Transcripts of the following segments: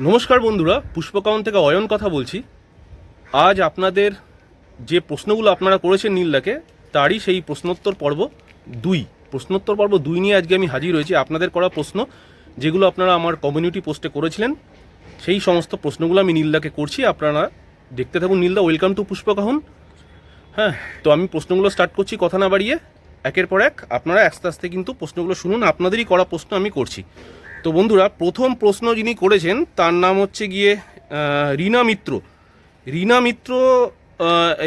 নমস্কার বন্ধুরা পুষ্পকাউন থেকে অয়ন কথা বলছি। আজ আপনাদের যে প্রশ্নগুলো আপনারা করেছেন নীলদাকে তারই সেই প্রশ্নোত্তর পর্ব দুই। প্রশ্নোত্তর পর্ব দুই নিয়ে আজকে আমি হাজির হয়েছি আপনাদের করা প্রশ্ন, যেগুলো আপনারা আমার কমিউনিটি পোস্টে করেছিলেন। সেই সমস্ত প্রশ্নগুলো আমি নীলদাকে করছি, আপনারা দেখতে থাকুন। নীলদা ওয়েলকাম টু পুষ্পকাহন হ্যাঁ তো আমি প্রশ্নগুলো স্টার্ট করছি কথা না বাড়িয়ে, একের পর এক। আপনারা আস্তে আস্তে কিন্তু প্রশ্নগুলো শুনুন, আপনাদেরই করা প্রশ্ন আমি করছি। তো বন্ধুরা, প্রথম প্রশ্ন যিনি করেছেন, তার নাম হচ্ছে গিয়ে রীনা মিত্র। রীনা মিত্র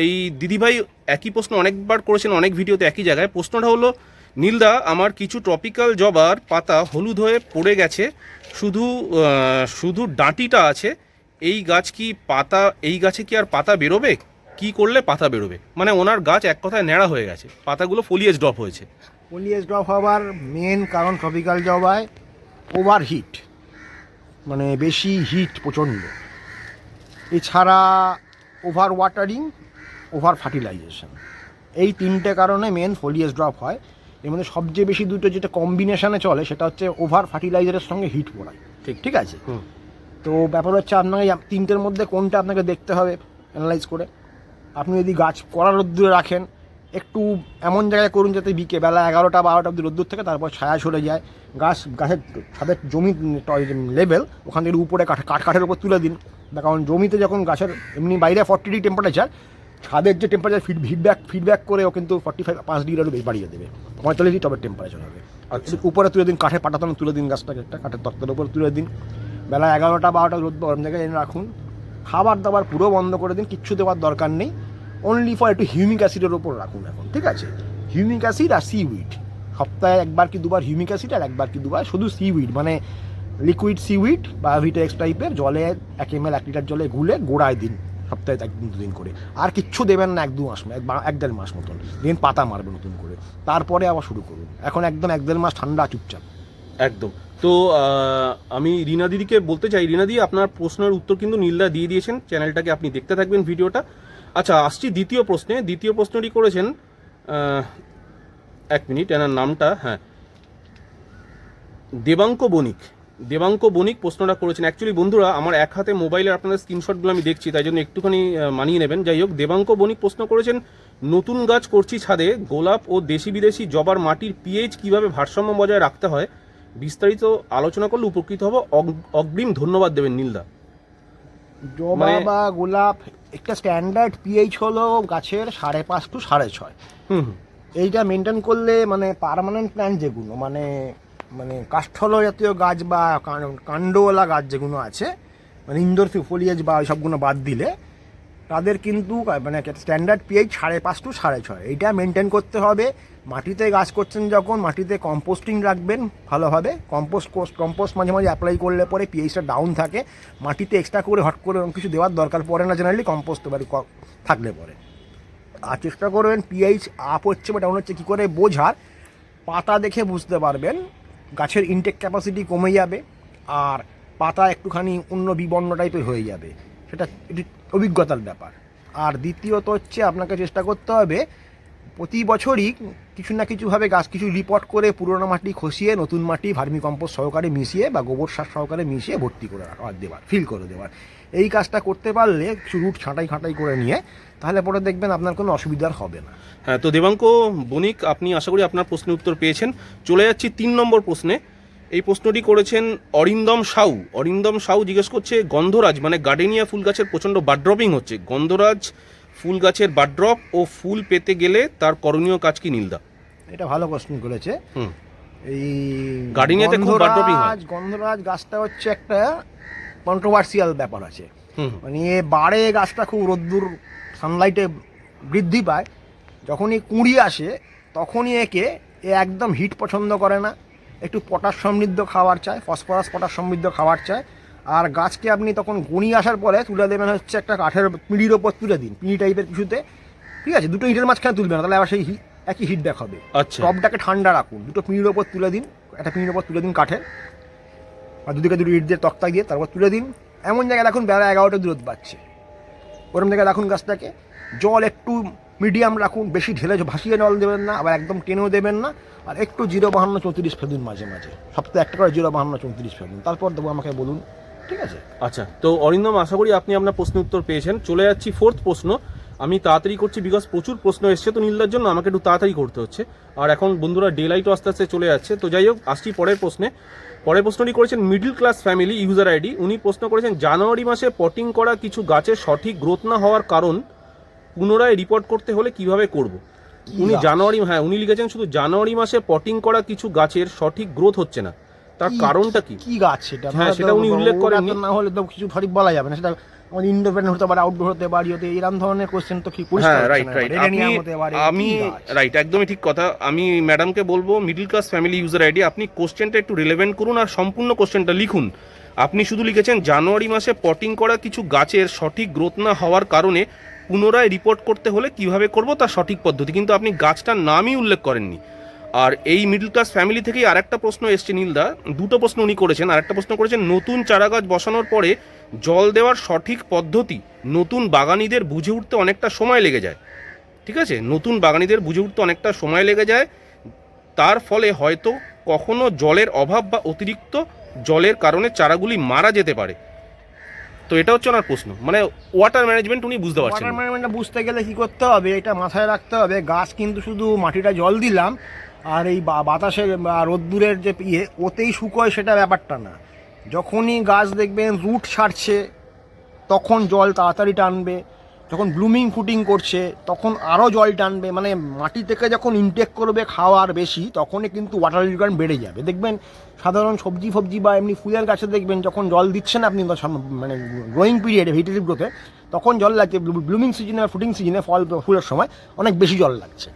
এই দিদিভাই একই প্রশ্ন অনেকবার করেছেন, অনেক ভিডিওতে একই জায়গায়। প্রশ্নটা হলো, নীলদা, আমার কিছু ট্রপিক্যাল জবার পাতা হলুদ হয়ে পড়ে গেছে, শুধু শুধু ডাঁটিটা আছে, এই গাছ কি পাতা, এই গাছে কি আর পাতা বেরোবে? কি করলে পাতা বেরোবে? মানে ওনার গাছ এক কথায় ন্যাড়া হয়ে গেছে, পাতাগুলো ফলিয়েজ ড্রপ হয়েছে। পলিএস ড্রপ হওয়ার মেন কারণ ট্রপিক্যাল জবায়। ওভার হিট মানে বেশি হিট প্রচণ্ড। এছাড়া ওভার ওয়াটারিং ওভার ফার্টিলাইজেশন এই তিনটে কারণে মেন ফোলিয়াস ড্রপ হয়। এর মধ্যে সবচেয়ে বেশি দুটো যেটা কম্বিনেশনে চলে সেটা হচ্ছে ওভার ফার্টিলাইজারের সঙ্গে হিট পড়ায়। ঠিক। ঠিক আছে? তো ব্যাপার হচ্ছে আপনাকে তিনটের মধ্যে কোনটা আপনাকে দেখতে হবে অ্যানালাইজ করে। আপনি যদি গাছ কড়া রোদ্দুরে রাখেন একটু এমন জায়গায় করুন যাতে বিকে, বেলা এগারোটা বারোটা অব্দি রোদ্দুর থেকে, তারপর ছায়া সরে যায়। গাছ, গাছের, ছাদের জমি লেভেল, ওখান থেকে উপরে কাঠ কাঠ, কাঠের উপর তুলে দিন। কারণ জমিতে যখন গাছের এমনি বাইরে ফর্টি ডিগ্রি টেম্পারেচার ছাদের যে টেম্পারেচার ফিড ফিডব্যাক ফিডব্যাক করে ও কিন্তু ফর্টি ফাইভ পাঁচ ডিগ্রি আরও বেশি বাড়িয়ে দেবে। পঁয়তাল্লিশ ডিগ্রি টবের টেম্পারেচার হবে। আর উপরে তুলে দিন, কাঠের পাটাতন তুলে দিন গাছটাকে, একটা কাঠের তক্তার উপর তুলে দিন। বেলা এগারোটা বারোটা রোদ গরম জায়গায় এনে রাখুন। খাবার দাবার পুরো বন্ধ করে দিন, কিচ্ছু দেওয়ার দরকার নেই। অনলি ফর একটু হিউমিক অ্যাসিডের ওপর রাখুন এখন, ঠিক আছে? হিউমিক অ্যাসিড আর সিউইড সপ্তাহে একবার কি দুবার হিউমিক অ্যাসিড আর একবার কি দুবার? শুধু সিউইড মানে লিকুইড সিউইড বা ভিটেক্স টাইপের জলে, এক এম এল এক লিটার জলে গুলে গোড়ায় দিন, সপ্তাহে একদিন দুদিন করে। আর কিচ্ছু দেবেন না, এক দু মাস, এক দেড় মাস মতন। দিন পাতা মারবে নতুন করে। তারপরে আবার শুরু করুন। এখন একদম এক দেড় মাস ঠান্ডা, চুপচাপ। একদম। তো আমি রিনা দিদিকে বলতে চাই। রিনা দি, আপনার প্রশ্নের উত্তর কিন্তু নীলদা দিয়ে দিয়েছেন। চ্যানেলটাকে আপনি দেখতে থাকবেন ভিডিওটা। আচ্ছা আসছি দ্বিতীয় প্রশ্নে। দ্বিতীয় প্রশ্নটি করেছেন এক মিনিট, এনার নামটা হ্যাঁ। দেবাঙ্ক বণিক। দেবাঙ্ক বণিক প্রশ্নটা করেছেন। অ্যাকচুয়ালি বন্ধুরা, আমার এক হাতে মোবাইলে আপনাদের স্ক্রিনশটগুলো আমি দেখছি, তাই জন্য একটুখানি মানিয়ে নেবেন। যাই হোক, দেবাঙ্ক বণিক প্রশ্ন করেছেন, নতুন গাছ করছি ছাদে, গোলাপ ও দেশি বিদেশি জবার মাটির পিএইচ কীভাবে ভারসাম্য বজায় রাখতে হয়, বিস্তারিত আলোচনা করলে উপকৃত হব। অগ- অগ্রিম ধন্যবাদ দেবেন নীলদা। জবা মানে- বা গোলাপ একটা স্ট্যান্ডার্ড পিএইচ হলো গাছের সাড়ে পাঁচ টু সাড়ে ছয়। এইটা মেনটেন করলে মানে পার্মানেন্ট প্ল্যান্ট যেগুলো মানে মানে কাষ্ঠল জাতীয় গাছ বা কাণ্ডওয়ালা গাছ যেগুলো আছে মানে ইন্দোর ফোলিয়েজ বা সবগুলো বাদ দিলে তাদের কিন্তু মানে স্ট্যান্ডার্ড পিএইচ সাড়ে পাঁচ টু সাড়ে ছয়। এইটা মেনটেন করতে হবে। মাটিতে গাছ করছেন যখন, মাটিতে কম্পোস্টিং রাখবেন ভালোভাবে। কম্পোস্ট কম্পোস্ট মাঝে মাঝে অ্যাপ্লাই করলে পরে পিএইচটা ডাউন থাকে। মাটিতে এক্সট্রা করে হট করে কিছু দেওয়ার দরকার পড়ে না জেনারেলি কম্পোস্ট বাড়ি থাকলে পরে। আর চেষ্টা করবেন পিএইচ আপ হচ্ছে বা ডাউন হচ্ছে কী করে বোঝার। পাতা দেখে বুঝতে পারবেন। গাছের ইনটেক ক্যাপাসিটি কমে যাবে। আর পাতা একটুখানি অন্য বিবর্ণ টাইপের হয়ে যাবে। সেটা অভিজ্ঞতার ব্যাপার। আর দ্বিতীয়ত হচ্ছে আপনাকে চেষ্টা করতে হবে, প্রতি বছরই কিছু না কিছুভাবে গাছ কিছু রিপোর্ট করে পুরোনো মাটি খসিয়ে নতুন মাটি ভার্মি কম্পোস্ট সহকারে মিশিয়ে বা গোবর সার সহকারে মিশিয়ে ভর্তি করে দেওয়ার ফিল করে দেওয়ার। এই কাজটা করতে পারলে কিছু রুট ছাঁটাই খাঁটাই করে নিয়ে তাহলে পরে দেখবেন আপনার কোনো অসুবিধার হবে না। হ্যাঁ তো দেবাঙ্ক বণিক, আপনি আশা করি আপনার প্রশ্নের উত্তর পেয়েছেন। চলে যাচ্ছি তিন নম্বর প্রশ্নে। এই প্রশ্নটি করেছেন অরিন্দম সাউ। অরিন্দম সাউ জিজ্ঞেস করছে গন্ধরাজ মানে গার্ডেনিয়া ফুল গাছের প্রচণ্ড বাড্রপিং হচ্ছে। গন্ধরাজ ফুল গাছের বাড্রপ ও ফুল পেতে গেলে তার করণীয় কাজ কি নীলদা? এটা ভালো কোশ্চেন করেছে। হুম। এই গার্ডেনিয়াতে খুব বাড্রপিং হয়। গন্ধরাজ গাছটা হচ্ছে একটা কন্ট্রোভার্সিয়াল ব্যাপার আছে। মানে এ বাড়ে গাছটা খুব রোদ্দুর সানলাইটে বৃদ্ধি পায়। যখনই কুঁড়ি আসে তখনই একে এ একদম হিট পছন্দ করে না। একটু পটাশ সমৃদ্ধ খাবার চায় ফসফরাস পটাশ সমৃদ্ধ খাবার চায় আর গাছকে আপনি তখন গুঁড়ি আসার পরে তুলে দেবেন হচ্ছে একটা কাঠের পিঁড়ির ওপর তুলে দিন পিঁড়ি টাইপের কিছুতে। ঠিক আছে দুটো ইটের মাঝখানে তুলবেন না তাহলে আবার সেই একই হিট দেখ হবে। আচ্ছা। টপটাকে ঠান্ডা রাখুন দুটো পিঁড়ির ওপর তুলে দিন একটা পিঁড়ির ওপর তুলে দিন কাঠের। আর দুদিকে দুটো ইট দিয়ে তক্তা দিয়ে তারপর তুলে দিন। এমন জায়গায় রাখুন বেলা এগারোটা দূরত পাচ্ছে ওরকম জায়গায় রাখুন গাছটাকে। জল একটু মিডিয়াম রাখুন, বেশি ঢেলে ভাসিয়ে জল দেবেন না, আবার একদম টেনেও দেবেন না, আর একটু জিরো বাহান্ন চৌত্রিশ ফেদুন মাঝে মাঝে। সপ্তাহে একটা করে জিরো বাহান্ন চৌত্রিশ ফেদুন তারপর দেবো আমাকে বলুন, ঠিক আছে? আচ্ছা তো অরিন্দম, আশা করি আপনি আপনার প্রশ্ন উত্তর পেয়েছেন। চলে যাচ্ছি ফোর্থ প্রশ্ন। আমি তাড়াতাড়ি করছি বিকজ প্রচুর প্রশ্ন এসছে, তো নীলদার জন্য আমাকে একটু তাড়াতাড়ি করতে হচ্ছে। আর এখন বন্ধুরা ডে লাইটও আস্তে আস্তে চলে যাচ্ছে। তো যাই হোক, আসছি পরের প্রশ্নে। পরের প্রশ্নটি করেছেন middle class family user ID উনি প্রশ্ন করেছেন, জানুয়ারি মাসে পটিং করা কিছু গাছের সঠিক গ্রোথ না হওয়ার কারণ পুনরায় রিপোর্ট করতে হলে কীভাবে করব? উনি জানুয়ারি হ্যাঁ উনি লিখেছেন শুধু জানুয়ারি মাসে পটিং করা কিছু গাছের সঠিক গ্রোথ হচ্ছে না। তার কারণটা কি? কি গাছ সেটা? হ্যাঁ, সেটা উনি উল্লেখ করেননি। না হলে তো কিছু সঠিক বলা যাবে না। সেটা আমাদের ইন্ডিপেন্ডেন্ট হতে পারে আউটডোর হতে পারে হতে এরকম ধরনের কোশ্চেন তো কি হ্যাঁ রাইট রাইট আমি রাইট একদমই ঠিক কথা। আমি ম্যাডামকে বলব middle class family user ID আপনি কোশ্চেনটা একটু রিলেভেন্ট করুন আর সম্পূর্ণ কোশ্চেনটা লিখুন। আপনি শুধু লিখেছেন জানুয়ারি মাসে পটিং করা কিছু গাছের সঠিক গ্রোথ না হওয়ার কারণে পুনরায় রিপোর্ট করতে হলে কীভাবে করব তার সঠিক পদ্ধতি। কিন্তু আপনি গাছটার নামই উল্লেখ করেননি। আর এই মিডল ক্লাস ফ্যামিলি থেকেই আরেকটা প্রশ্ন এসছে নীলদা দুটো প্রশ্ন উনি করেছেন। আরেকটা প্রশ্ন করেছেন, নতুন চারা গাছ বসানোর পরে জল দেওয়ার সঠিক পদ্ধতি নতুন বাগানিদের বুঝে উঠতে অনেকটা সময় লেগে যায়। ঠিক আছে? নতুন বাগানিদের বুঝে উঠতে অনেকটা সময় লেগে যায়। তার ফলে হয়তো কখনো জলের অভাব বা অতিরিক্ত জলের কারণে চারাগুলি মারা যেতে পারে। তো এটা হচ্ছে ওনার প্রশ্ন। মানে ওয়াটার ম্যানেজমেন্ট উনি বুঝতে পারছেন ওয়াটার ম্যানেজমেন্টটা বুঝতে গেলে কি করতে হবে এটা মাথায় রাখতে হবে। গাছ কিন্তু শুধু মাটিটা জল দিলাম আর এই বাতাসের রোদ্দুরের যে ইয়ে ওতেই শুকোয় সেটা ব্যাপারটা না। যখনই গাছ দেখবেন রুট ছাড়ছে তখন জল তাড়াতাড়ি টানবে। যখন ব্লুমিং ফুটিং করছে, তখন আরও জল টানবে মানে মাটি থেকে যখন ইনটেক করবে খাওয়ার বেশি, তখনই কিন্তু ওয়াটার রিকোয়ারমেন্ট বেড়ে যাবে। দেখবেন, সাধারণ সবজি ফবজি বা এমনি ফুলের গাছে দেখবেন, যখন জল দিচ্ছেন আপনি মানে গ্রোয়িং পিরিয়ডে ভেজিটেটিভ গ্রোথে তখন জল লাগছে। ব্লুমিং সিজনে বা ফুটিং সিজনে ফল ফুলের সময় অনেক বেশি জল লাগছে।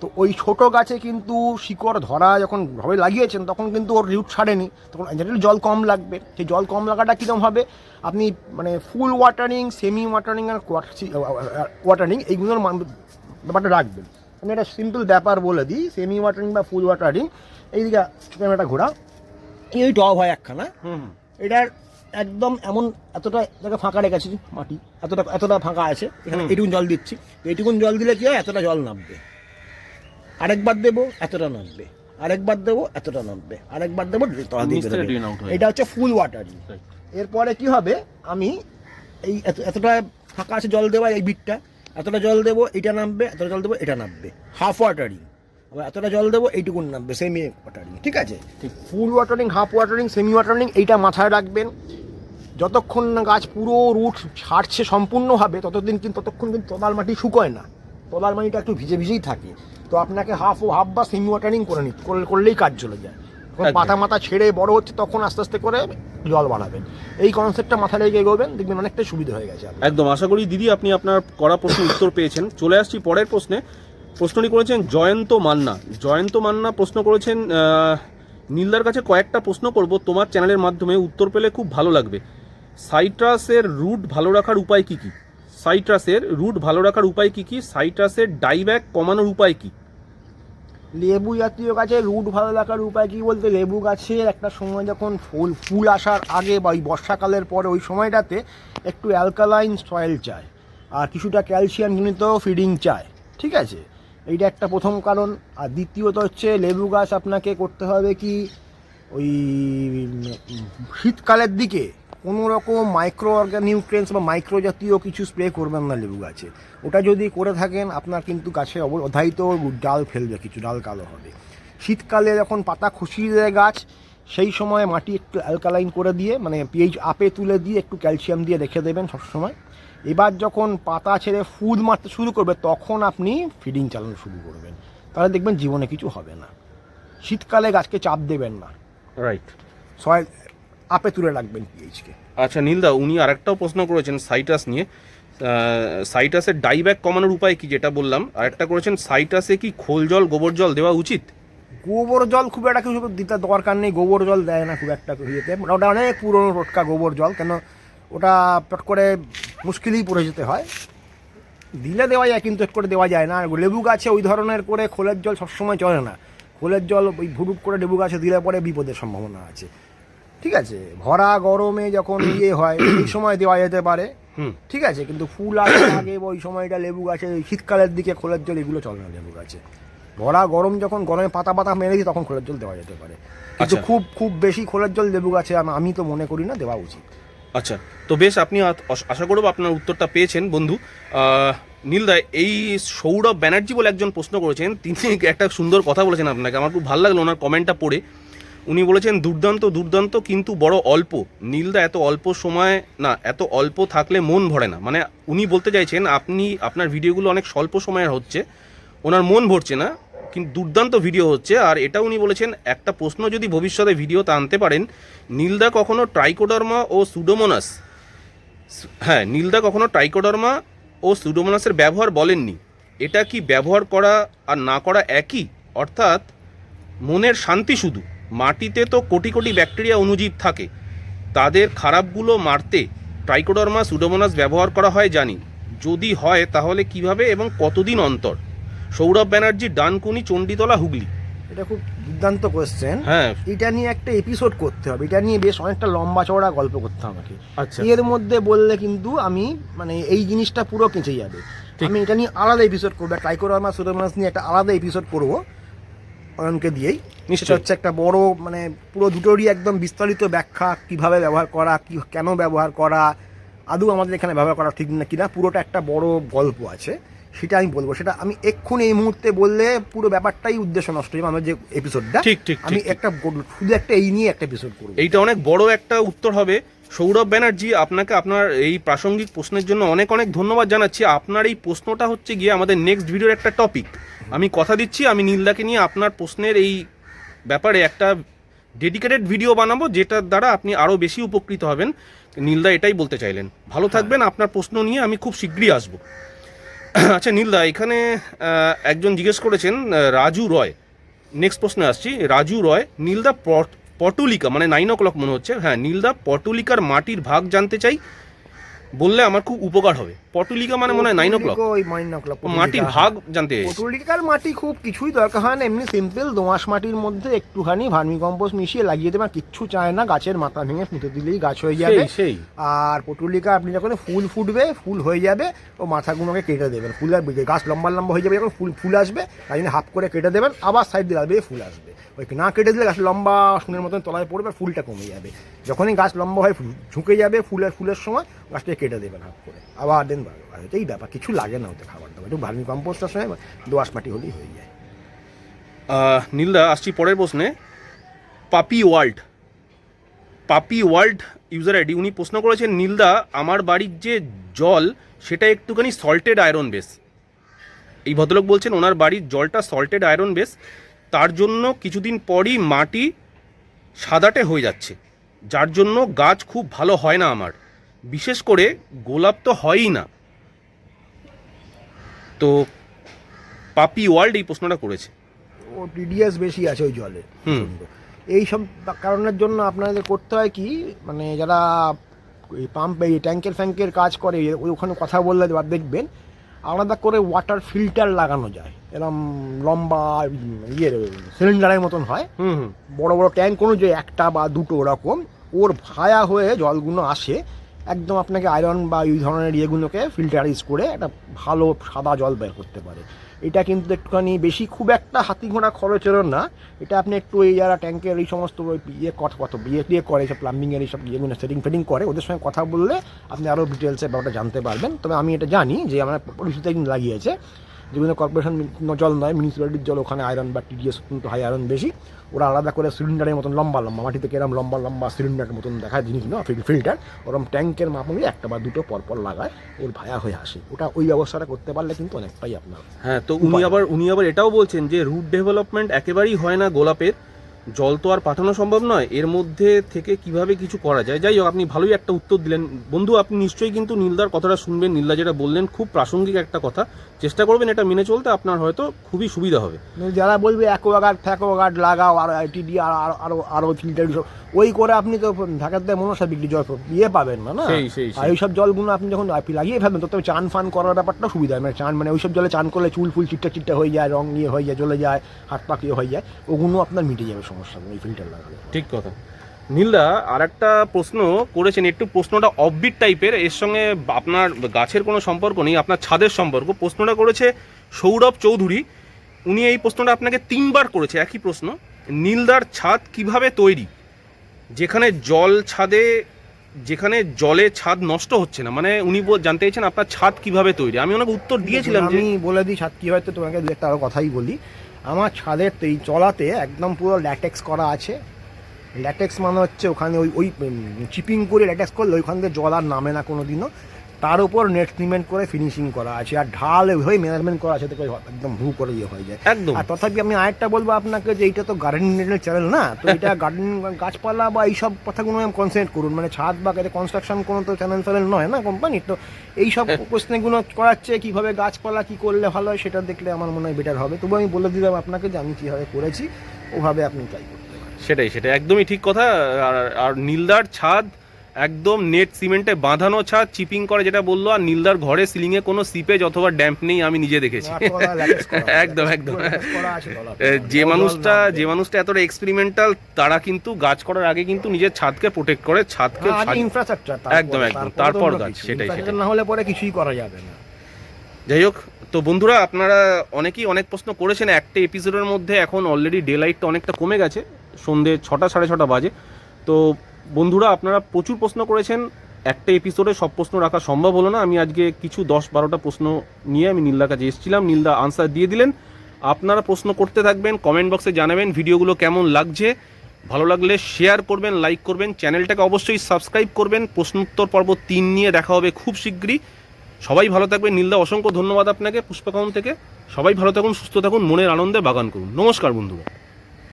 তো ওই ছোট গাছে কিন্তু শিকড় ধরা যখন ভাবে লাগিয়েছেন তখন কিন্তু ওর রুট ছাড়েনি। তখন জেনারেলি জল কম লাগবে। সেই জল কম লাগাটা কীরকম হবে? আপনি মানে ফুল ওয়াটারিং সেমি ওয়াটারিং আর ওয়াটারিং এইগুলোর ব্যাপারটা রাখবেন। আমি একটা সিম্পল ব্যাপার বলে দিই সেমি ওয়াটারিং বা ফুল ওয়াটারিং এইদিকে ক্যামেরাটা ঘোরা। এই টব হয় একখানা। হুম এটার একদম এমন এতটা জায়গা ফাঁকা রেখেছি মাটি এতটা এতটা ফাঁকা আছে। এখানে। এইটুকুন জল দিচ্ছি। এইটুকুন জল দিলে কি হয়? এতটা জল নামবে। আরেকবার দেবো এতটা নামবে। আরেকবার দেবো এতটা নামবে। আরেকবার দেবো এটা হচ্ছে ফুল ওয়াটারিং এরপরে কি হবে? আমি এই এত- এতটা ফাঁকা আছে জল দেওয়া এই বিটটা এতটা জল দেবো এটা নামবে এতটা জল দেবো এটা নামবে। হাফ ওয়াটারিং আবার এতটা জল দেবো এইটুকুন নামবে সেমি ওয়াটারিং ঠিক আছে। Full watering half watering semi watering এইটা মাথায় রাখবেন। যতক্ষণ না গাছ পুরো রুট ছাড়ছে সম্পূর্ণভাবে ততদিন কিন্তু ততক্ষণ কিন্তু তলার মাটি শুকোয় না। তলার মাটিটা একটু ভিজে ভিজেই থাকে। তো আপনাকে হাফ ও হাফ বা সেমি ওয়াটারিং করে নিতে করলে- করলেই কাজ চলে যায়। পাতা মাথা ছেড়ে বড় হচ্ছে তখন আস্তে আস্তে করে জল বানাবেন। এই কনসেপ্টটা মাথায় রেখে এগোবেন দেখবেন অনেকটা সুবিধা হয়ে গেছে একদম আশা করি দিদি আপনি আপনার করা প্রশ্ন উত্তর পেয়েছেন। চলে আসছি পরের প্রশ্নে। প্রশ্নটি করেছেন জয়ন্ত মান্না। জয়ন্ত মান্না প্রশ্ন করেছেন নীলদার কাছে কয়েকটা প্রশ্ন করব তোমার চ্যানেলের মাধ্যমে। উত্তর পেলে খুব ভালো লাগবে। সাইট্রাসের রুট ভালো রাখার উপায় কি কি? সাইট্রাসের রুট ভালো রাখার উপায় কি কি? সাইট্রাসের ডাইব্যাক কমানোর উপায় কি? লেবু জাতীয় গাছে রুট ভালো রাখার উপায় কি বলতে? লেবু গাছের একটা সময় যখন ফুল ফুল আসার আগে বা ওই বর্ষাকালের পরে ওই সময়টাতে একটু অ্যালকালাইন সয়েল চায় আর কিছুটা ক্যালসিয়াম জনিত ফিডিং চায়। ঠিক আছে? এইটা একটা প্রথম কারণ। আর দ্বিতীয়ত হচ্ছে লেবু গাছ আপনাকে করতে হবে কি? ওই শীতকালের দিকে কোনো রকম মাইক্রো অর্গানিউট্রেন্স বা মাইক্রো জাতীয় কিছু স্প্রে করবেন না লেবু গাছে। ওটা যদি করে থাকেন আপনার কিন্তু গাছে অধায়িত ডাল ফেলবে কিছু ডাল কালো হবে। শীতকালে যখন পাতা খুশিয়ে দেয় গাছ সেই সময় মাটি একটু অ্যালকালাইন করে দিয়ে মানে পিএইচ আপে তুলে দিয়ে একটু ক্যালসিয়াম দিয়ে রেখে দেবেন সবসময়। এবার যখন পাতা ছেড়ে ফুল মারতে শুরু করবে তখন আপনি ফিডিং চালানো শুরু করবেন। তাহলে দেখবেন জীবনে কিছু হবে না। শীতকালে গাছকে চাপ দেবেন না। রাইট সয়েল আপে তুলে রাখবেন পিএইচকে আচ্ছা নীলদা উনি আরেকটাও প্রশ্ন করেছেন সাইটাস নিয়ে। সাইটাসের ডাইব্যাক কমানোর উপায় কি যেটা বললাম? আরেকটা করেছেন সাইটাসে কি খোল জল গোবর জল দেওয়া উচিত? গোবর জল খুব একটা কিছু দিতে দরকার নেই গোবর জল দেয় না খুব একটা ইয়েতে। ওটা অনেক পুরনো টোটকা গোবর জল কেন ওটা পট করে মুশকিলই পড়ে যেতে হয়। দিলে দেওয়া যায় কিন্তু এক করে দেওয়া যায় না। আর লেবু গাছে ওই ধরনের করে খোলের জল সবসময় চলে না। খোলের জল ওই ভুরুট করে লেবু গাছে দিলে পরে বিপদের সম্ভাবনা আছে। ঠিক আছে ভরা গরমে যখন ইয়ে হয় এই সময় দেওয়া যেতে পারে। ঠিক আছে কিন্তু ফুল আসার আগে ওই সময়টা লেবু গাছে শীতকালের দিকে খোলের জল এগুলো চলে না লেবু গাছে। ভরা গরম যখন গরমে পাতা পাতা মেরে দিই তখন খোলের জল দেওয়া যেতে পারে। কিন্তু আচ্ছা। খুব খুব বেশি খোলার জল লেবু গাছে আম- তো মনে করি না দেওয়া উচিত। আচ্ছা তো বেশ আপনি আশা করব আপনার উত্তরটা পেয়েছেন বন্ধু। আহ, নীলদা এই সৌরভ ব্যানার্জি বলে একজন প্রশ্ন করেছেন তিনি একটা সুন্দর কথা বলেছেন আপনাকে আমার খুব ভালো লাগল ওনার কমেন্টটা পড়ে। উনি বলেছেন, দুর্দান্ত দুর্দান্ত, কিন্তু বড় অল্প। নীলদা, এত অল্প সময়, না, এত অল্প থাকলে মন ভরে না। মানে উনি বলতে চাইছেন, আপনি, আপনার ভিডিওগুলো অনেক স্বল্প সময়ের হচ্ছে, ওনার মন ভরছে না, কিন্তু দুর্দান্ত ভিডিও হচ্ছে। আর এটা উনি বলেছেন, একটা প্রশ্ন যদি ভবিষ্যতে ভিডিওতে আনতে পারেন, নীলদা কখনো ট্রাইকোডার্মা ও সুডোমোনাস হ্যাঁ নীলদা কখনো ট্রাইকোডার্মা ও সুডোমোনাসের ব্যবহার বলেননি। এটা কি ব্যবহার করা আর না করা একই? অর্থাৎ মনের শান্তি শুধু। মাটিতে তো কোটি কোটি ব্যাকটেরিয়া অনুজীব থাকে। তাদের খারাপগুলো মারতে ট্রাইকোডার্মা সুডোমোনাস ব্যবহার করা হয় জানি। যদি হয় তাহলে কীভাবে এবং কতদিন অন্তর? সৌরভ ব্যানার্জি ডানকুনি চণ্ডীতলা হুগলি। এটা খুব দুর্দান্ত কোয়েশ্চেন হ্যাঁ। এটা নিয়ে একটা এপিসোড করতে হবে। এটা নিয়ে বেশ অনেকটা লম্বা চওড়া গল্প করতে হবে আমাকে। আচ্ছা। এর মধ্যে বললে কিন্তু আমি মানে এই জিনিসটা পুরো কেঁচে যাবে। আমি এটা নিয়ে আলাদা এপিসোড করব। ট্রাইকোরামা সুরোমাস নিয়ে একটা আলাদা এপিসোড করব। অয়নকে দিয়েই। সেটা নিশ্চয়ই। হচ্ছে একটা বড় মানে পুরো দুটোরই একদম বিস্তারিত ব্যাখ্যা কীভাবে ব্যবহার করা কি কেন ব্যবহার করা আদৌ আমাদের এখানে ব্যবহার করা ঠিক না কিনা পুরোটা একটা বড় গল্প আছে। সেটা আমি বলব। সেটা আমি এক্ষুনি এই মুহূর্তে বললে পুরো ব্যাপারটাই উদ্দেশ্য নষ্ট হয়ে আমার যে এপিসোডটা ঠিক ঠিক আমি। একটা শুধু একটা এই নিয়ে একটা এপিসোড করব। এইটা অনেক বড় একটা উত্তর হবে। সৌরভ ব্যানার্জি আপনাকে আপনার এই প্রাসঙ্গিক প্রশ্নের জন্য অনেক অনেক ধন্যবাদ জানাচ্ছি। আপনার এই প্রশ্নটা হচ্ছে গিয়ে আমাদের নেক্সট ভিডিওর একটা টপিক আমি কথা দিচ্ছি আমি নীলদাকে নিয়ে আপনার প্রশ্নের এই ব্যাপারে একটা ডেডিকেটেড ভিডিও বানাবো যেটার দ্বারা আপনি আরও বেশি উপকৃত হবেন। নীলদা এটাই বলতে চাইলেন। ভালো থাকবেন আপনার প্রশ্ন নিয়ে আমি খুব শীঘ্রই আসব। আচ্ছা নীলদা এখানে একজন জিজ্ঞেস করেছেন রাজু রয়। নেক্সট প্রশ্নে আসছি রাজু রয় নীলদা পটুলিকা মানে নাইন ও ক্লক মনে হচ্ছে। হ্যাঁ নীলদা পটুলিকার মাটির ভাগ জানতে চাই। বললে আমার খুব উপকার হবে। পটুলিকা মানে মনে হয় নাইন ও ক্লক ওই নাইন ও ক্লক মাটির ভাগ জানতে পটুলিকার মাটি খুব কিছুই দরকার হয় না এমনি সিম্পল দোঁয়াশ মাটির মধ্যে একটুখানি ভার্মি কম্পোস্ট মিশিয়ে লাগিয়ে দেবেন কিচ্ছু চায় না গাছের মাথা ভেঙে পুঁতে দিলেই গাছ হয়ে যাবে। সেই। আর পটুলিকা আপনি যখন ফুল ফুটবে ফুল হয়ে যাবে ও মাথাগুলোকে কেটে দেবেন। ফুল আর গাছ লম্বা লম্বা হয়ে যাবে যখন ফুল ফুল আসবে তাই জন্য হাফ করে কেটে দেবেন আবার সাইড দিয়ে লাগবে ফুল আসবে। ওই না কেটে দিলে গাছ লম্বা শুনের মতন তলায় পড়বে ফুলটা কমে যাবে। যখনই গাছ লম্বা হয়ে ঝুঁকে যাবে ফুলের ফুলের সময় গাছটাকে কেটে দেবেন হাফ করে। আবার দেন এটাই ব্যাপার, কিছু লাগে না ওতে খাবার দাবার। একটু ভার্মি কম্পোস্টের সময় দোয়াশ মাটি হলেই হয়ে যায়। নীলদা, আসছি পরের প্রশ্নে। পাপি ওয়ার্ল্ড। পাপি ওয়ার্ল্ড ইউজার আইডি উনি প্রশ্ন করেছেন, নীলদা, আমার বাড়ির যে জল, সেটা একটুখানি সল্টেড আয়রন বেস এই ভদ্রলোক বলছেন, ওনার বাড়ির জলটা সল্টেড আয়রন বেস তার জন্য কিছুদিন পরই মাটি সাদাটে হয়ে যাচ্ছে। যার জন্য গাছ খুব ভালো হয় না আমার। বিশেষ করে গোলাপ তো হয়ই না। তো পাপি ওয়ার্ল্ড এই প্রশ্নটা করেছে। ও টিডিএস বেশি আছে ওই জলে। হুম। এই সব কারণের জন্য আপনাদের করতে হয় কি মানে যারা এই পাম্প এই ট্যাঙ্কের ফ্যাঙ্কের কাজ করে ওই ওখানে কথা বললে দেখবেন আলাদা করে ওয়াটার ফিল্টার লাগানো যায়। এরম লম্বা ইয়ে সিলিন্ডারের মতন হয়। হুম হুম। বড় বড় ট্যাঙ্ক অনুযায়ী একটা বা দুটো ওরকম। ওর ভায়া হয়ে জলগুলো আসে। একদম আপনাকে আয়রন বা এই ধরনের ইয়েগুলোকে ফিল্টারাইজ করে একটা ভালো সাদা জল বের করতে পারে। এটা কিন্তু একটুখানি বেশি খুব একটা হাতি ঘোড়া খরচেরও না। এটা আপনি একটু এই যারা ট্যাঙ্কের এই সমস্ত ইয়ে কত কত বিয়ে টিয়ে করে, সব প্লাম্বিংয়ের এইসব ইয়েগুলো সেটিং ফেটিং করে, ওদের সঙ্গে কথা বললে আপনি আরও ডিটেলসে ব্যাপারটা জানতে পারবেন। তবে আমি এটা জানি যে আমার পরিস্থিতি লাগিয়েছে। যেগুলো কর্পোরেশন জল নয় মিউনিসিপ্যালিটির জল ওখানে আয়রন বা টিডিএস অত্যন্ত হাই আয়রন বেশি। ওরা আলাদা করে সিলিন্ডারের মতন লম্বা লম্বা মাটিতে কেরম লম্বা লম্বা সিলিন্ডারের মতন দেখায় জিনিস না? ফিল্টার ওরকম ট্যাঙ্কের মাপ অনুযায়ী একটা বা দুটো পরপর লাগায় ওর ভায়া হয়ে আসে। ওটা ওই ব্যবস্থাটা করতে পারলে কিন্তু অনেকটাই আপনার হ্যাঁ তো উনি আবার উনি আবার এটাও বলছেন যে রুট ডেভেলপমেন্ট একেবারেই হয় না গোলাপের। জল তো আর পাঠানো সম্ভব নয়। এর মধ্যে থেকে কীভাবে কিছু করা যায়? যাই হোক, আপনি ভালোই একটা উত্তর দিলেন। বন্ধু, আপনি নিশ্চয়ই কিন্তু নীলদার কথাটা শুনবেন। নীলদা যেটা বললেন, খুব প্রাসঙ্গিক একটা কথা। চেষ্টা করবেন এটা মেনে চলতে, আপনার হয়তো খুবই সুবিধা হবে। যারা বলবে অ্যাকোয়াগার্ড ফ্যাকোয়াগার্ড লাগাও, আর টিডি আর, আরও আরও আরও ফিল্টার ওই করে আপনি তো ঢাকাতে মনসা বিক্রি জল ইয়ে পাবেন না না? আর সেই। জলগুলো আপনি যখন লাগিয়ে ফেলবেন তবে চান ফান করার ব্যাপারটা সুবিধা হয়। মানে চান মানে ওইসব জলে চান করলে চুল ফুল চিটটা চিটটা হয়ে যায় রং ইয়ে হয়ে যায় জ্বলে যায় হাত পাক ইয়ে হয়ে যায় ওগুলো আপনার মিটে যাবে সমস্যা ওই ফিল্টার লাগালে। ঠিক কথা। নীলদা আর একটা প্রশ্ন করেছেন একটু প্রশ্নটা অফবিট টাইপের এর সঙ্গে আপনার গাছের কোনো সম্পর্ক নেই আপনার ছাদের সম্পর্ক। প্রশ্নটা করেছে সৌরভ চৌধুরী উনি এই প্রশ্নটা আপনাকে তিনবার করেছে একই প্রশ্ন। নীলদার ছাদ কীভাবে তৈরি? যেখানে জল ছাদে যেখানে জলে ছাদ নষ্ট হচ্ছে না মানে উনি জানতে চাইছেন আপনার ছাদ কীভাবে তৈরি? আমি ওনাকে উত্তর দিয়েছিলাম আমি বলে দিই ছাদ কীভাবে হয়তো তোমাকে দু একটা আরও কথাই বলি। আমার ছাদের তো এই চলাতে একদম পুরো ল্যাটেক্স করা আছে। ল্যাটেক্স মানে হচ্ছে ওখানে ওই ওই চিপিং করে ল্যাটেক্স করলে ওইখান থেকে জল আর নামে না কোনো দিনও তার উপর নেট সিমেন্ট করে ফিনিশিং করা আছে আর ঢাল হয়ে ম্যানেজমেন্ট করা আছে একদম ভু করে ইয়ে হয়ে যায়। একদম। আর তথাপি আমি আরেকটা বলব আপনাকে যে এইটা তো গার্ডেনিং চ্যানেল না তো এটা গার্ডেন গাছপালা বা এইসব কথাগুলো কনসেন্ট্রেট করুন। মানে ছাদ বা কনস্ট্রাকশন কোনো তো চ্যানেল ফ্যানেল নয় না কোম্পানি তো এইসব প্রশ্নগুলো করাচ্ছে কীভাবে গাছপালা কী করলে ভালো হয় সেটা দেখলে আমার মনে হয় বেটার হবে। তবু আমি বলে দিলাম আপনাকে যে আমি কীভাবে করেছি ওভাবে আপনি ট্রাই করতে পারেন। সেটাই সেটাই। একদমই ঠিক কথা। আর আর নীলদার ছাদ একদম নেট সিমেন্টে বাঁধানো ছাদ চিপিং করে যেটা বলল আর নীলদার ঘরে সিলিং এ কোনো সিপেজ অথবা ড্যাম্প নেই আমি নিজে দেখেছি। একদম, একদম। যে মানুষটা যে মানুষটা এতটা এক্সপেরিমেন্টাল তারা কিন্তু গাছ করার আগে কিন্তু নিজের ছাদকে প্রোটেক্ট করে ছাদকে হ্যাঁ, একদম, একদম, তারপর গাছ, সেটাই, সেটাই। না হলে পরে কিছুই করা যাবে না। যাই হোক তো বন্ধুরা আপনারা অনেকেই অনেক প্রশ্ন করেছেন একটা এপিসোডের মধ্যে এখন অলরেডি ডে লাইটটা অনেকটা কমে গেছে সন্ধে ছটা সাড়ে ছটা বাজে। তো বন্ধুরা, আপনারা প্রচুর প্রশ্ন করেছেন। একটা এপিসোডে সব প্রশ্ন রাখা সম্ভব হলো না। আমি আজকে কিছু দশ বারোটা প্রশ্ন নিয়ে আমি নীলদার কাছে এসেছিলাম। নীলদা আনসার দিয়ে দিলেন। আপনারা প্রশ্ন করতে থাকবেন কমেন্ট বক্সে জানাবেন ভিডিওগুলো কেমন লাগছে। ভালো লাগলে শেয়ার করবেন লাইক করবেন। চ্যানেলটাকে অবশ্যই সাবস্ক্রাইব করবেন। প্রশ্নোত্তর পর্ব তিন নিয়ে দেখা হবে খুব শীঘ্রই। সবাই ভালো থাকবেন। নীলদা, অসংখ্য ধন্যবাদ আপনাকে পুষ্পাকাউন থেকে। সবাই ভালো থাকুন, সুস্থ থাকুন, মনের আনন্দে বাগান করুন। নমস্কার বন্ধুরা।